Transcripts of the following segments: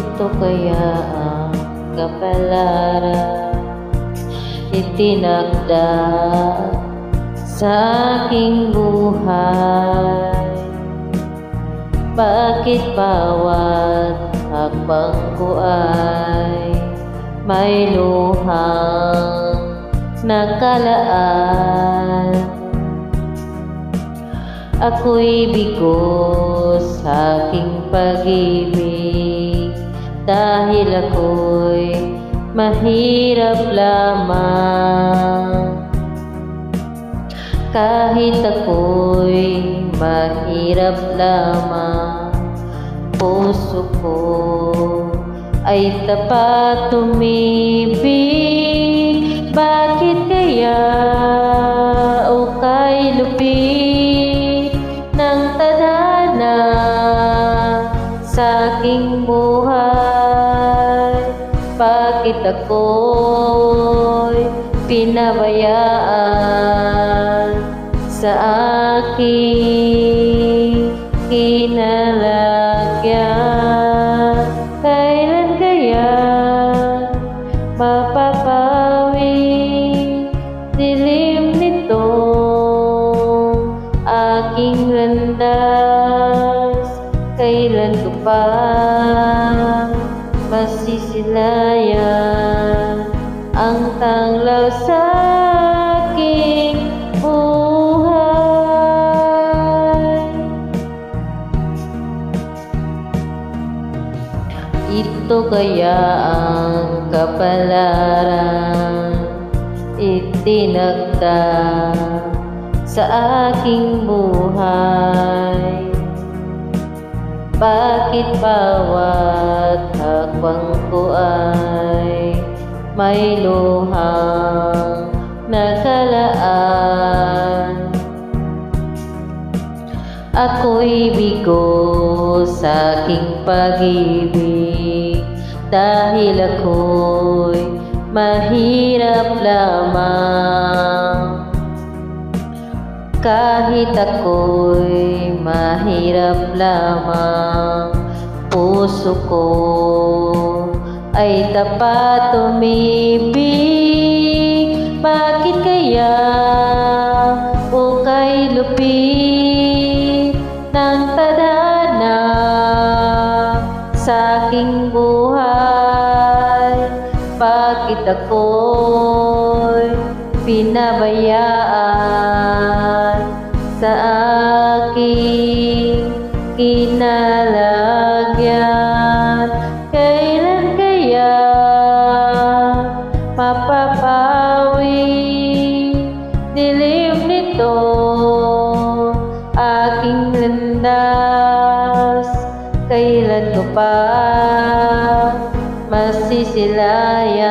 Ito kaya ang kapalaran Itinakda sa aking buhay? Bakit bawat hakbang ko ay May luhang nakalaan? Ako'y bigo sa aking pag-ibig Dahil ako'y mahirap lamang. Kahit ako'y mahirap lamang Puso ko ay tapat tumibig. Bakit kaya o kay lupit ng tadhana sa aking buhay Bakit ako'y pinabayaan sa aking kinalagyan? Kailan kaya mapapawi dilim nitong aking landas? Kailan ko pa masisilayan ang tanglaw sa aking buhay. Ito kaya ang kapalaran itinagda sa aking buhay? Bakit bawat may luhang nakalaan. Ako'y bigo sa aking pag-ibig. Dahil ako'y mahirap lamang. Kahit ako'y mahirap lamang Puso ko ay tapat umibig Bakit kaya o kay lupit ng tadhana sa aking buhay? Bakit ako'y pinabayaan sa aking kinalagyan pa masisilayan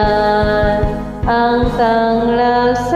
ang tanglaw sa